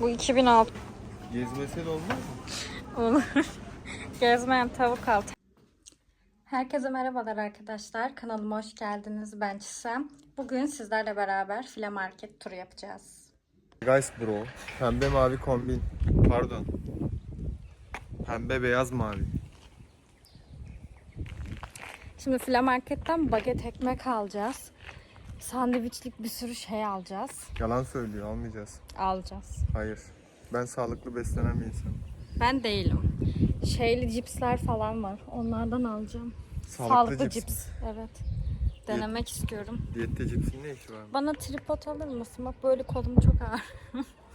Bu 2006 Gezmesi de olmaz mı? olur. Gezmeyen tavuk altı. Herkese merhabalar arkadaşlar. Kanalıma hoş geldiniz. Ben Çisem. Bugün sizlerle beraber file market turu yapacağız. Guys bro. Pembe mavi kombin. Pardon. Pembe beyaz mavi. Şimdi file marketten baget ekmek alacağız. Sandviçlik bir sürü şey alacağız. Yalan söylüyor almayacağız. Alacağız. Hayır. Ben sağlıklı beslenen bir insanım. Ben değilim. Şeyli cipsler falan var. Onlardan alacağım. Sağlıklı, cips. Evet. Denemek istiyorum. Diyette cipsin ne işi var? Bana tripod alır mısın? Bak böyle kolum çok ağır.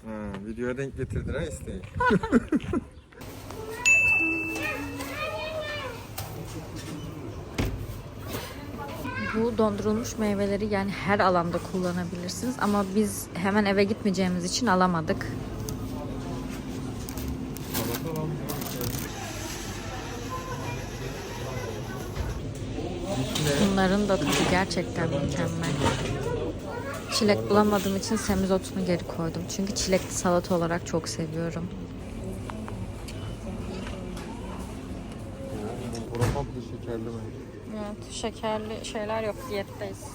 Ha, videoya denk getirdin ha isteği. Bu dondurulmuş meyveleri yani her alanda kullanabilirsiniz ama biz hemen eve gitmeyeceğimiz için alamadık. Bunların da tadı gerçekten mükemmel. Çilek bulamadığım için semizotunu geri koydum. Çünkü çilekli salata olarak çok seviyorum. Komple şekerli mi? Evet, şekerli şeyler yok. Diyetteyiz.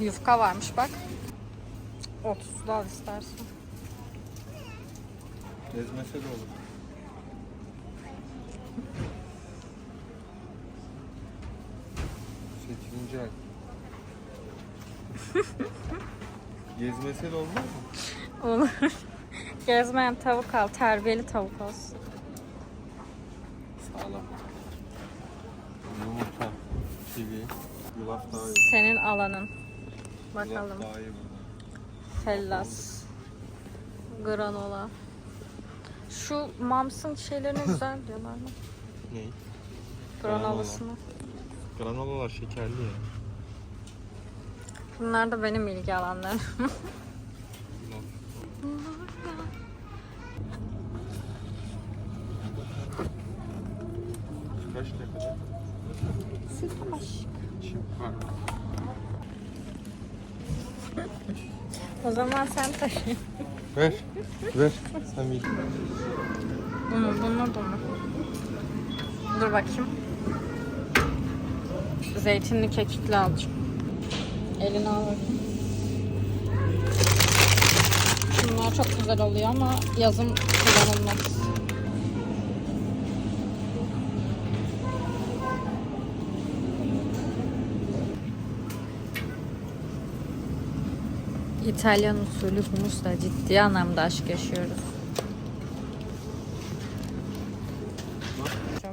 Yufka varmış bak. 30 da al istersen. Ezmese de olur. Sekizinci ay. Gezmese de olmaz mı? Olur. Gezmeyen tavuk al. Terbiyeli tavuk olsun. Yulaf daha iyi. Senin alanın. Bakalım. daha iyi burada. Hellas. Granola. Şu Mams'ın şeylerine güzel diyorlar mı? Ney? Granolasını. Granolalar şekerli ya. Bunlar da benim ilgi alanlarım. Kaç ne kadar? Sütlaş. O zaman sen taşı. Ver. Ver. Sen bil. Bunu, bunu, bunu. Dur bakayım. Zeytinli kekikli alacağım. Elini al bakayım. Şunlar çok güzel oluyor ama yazın kullanılmaz. İtalyan usulü humusla ciddi anlamda aşk yaşıyoruz.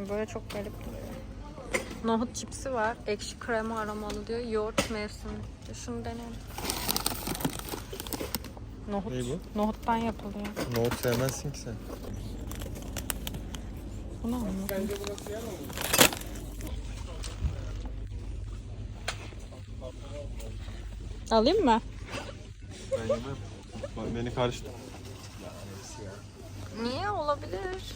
Böyle çok garip duruyor. Nohut çipsi var. Ekşi krema aromalı diyor. Yoğurt mevsimi. Şunu deneyelim. Nohut. Ne bu? Nohuttan yapılıyor. Nohut sevmezsin ki sen. Bu ne anladın? Alayım mı? Ben yemem. Bak beni karıştı. Niye olabilir?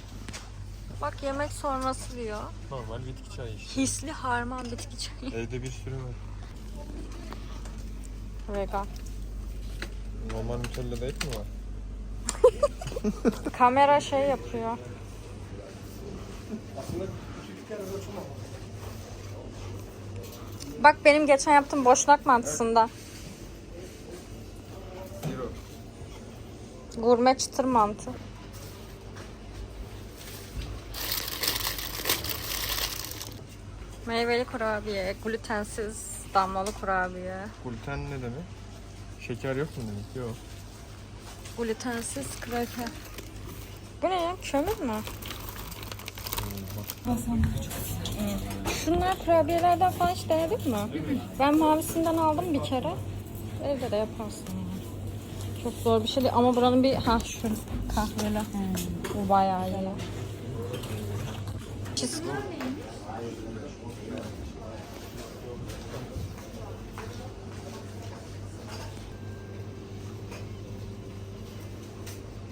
Bak yemek sonrası diyor. Normal bitki çayı işte. Hisli harman bitki çayı. Evde bir sürü var. Vegan. Normal Nutella'da et mi var? Kamera şey yapıyor. Bak benim geçen yaptığım boşnak mantısında. Gurme çıtır mantı. Meyveli kurabiye, glutensiz damlalı kurabiye, Gluten ne demek? Şeker yok mu demek? Yok. glutensiz kraker. Bu ne ya? Kömür mü? Şunlar kurabiyelerden falan hiç denedik mi? Ben mavisinden aldım bir kere. Evde de yaparsın yani. Çok zor bir şey değil ama buranın bir ha şu kahveli. Bu bayağı iyi. Çiz-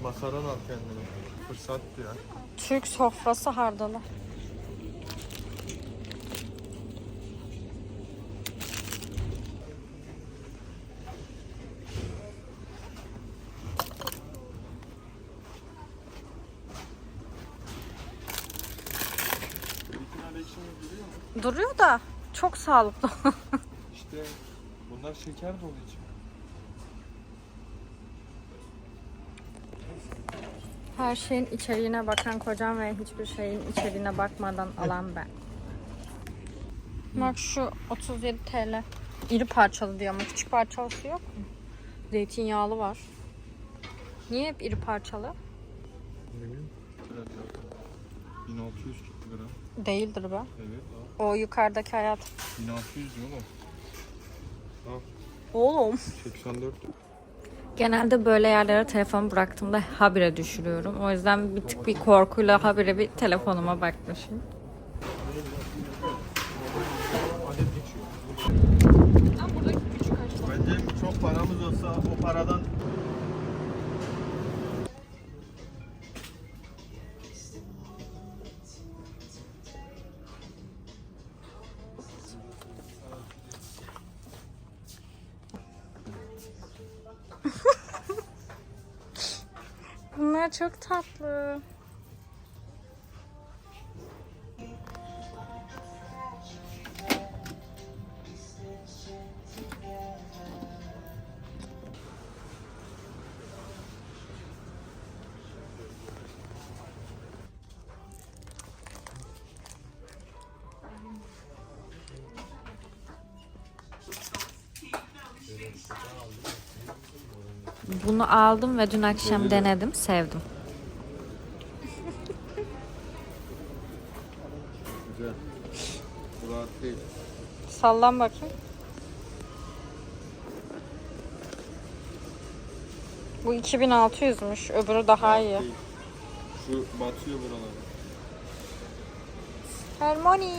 Makaron al kendine. Fırsat ya. Türk sofrası hardalı. Duruyor da çok sağlıklı. İşte bunlar şeker dolu için. Her şeyin içeriğine bakan kocam ve hiçbir şeyin içeriğine bakmadan alan ben. Bak şu 37 TL. İri parçalı diyor ama küçük parçalısı yok mu? Zeytinyağlı var. Niye hep iri parçalı? Ne bileyim. 1600 gram. Değildir be. Evet. O yukarıdaki hayat. 1600 diyor oğlum. Oğlum. 84. Genelde böyle yerlere telefon bıraktığımda habire düşürüyorum. O yüzden bir tık bir korkuyla habire bir telefonuma bakmışım. Bence çok paramız olsa o paradan Çok tatlı. Bunu aldım ve dün akşam denedim, sevdim. güzel. Bu rahat değil. Sallan bakayım. Bu 2600'müş. Öbürü daha iyi. Değil. Şu batıyor buralara. Harmony.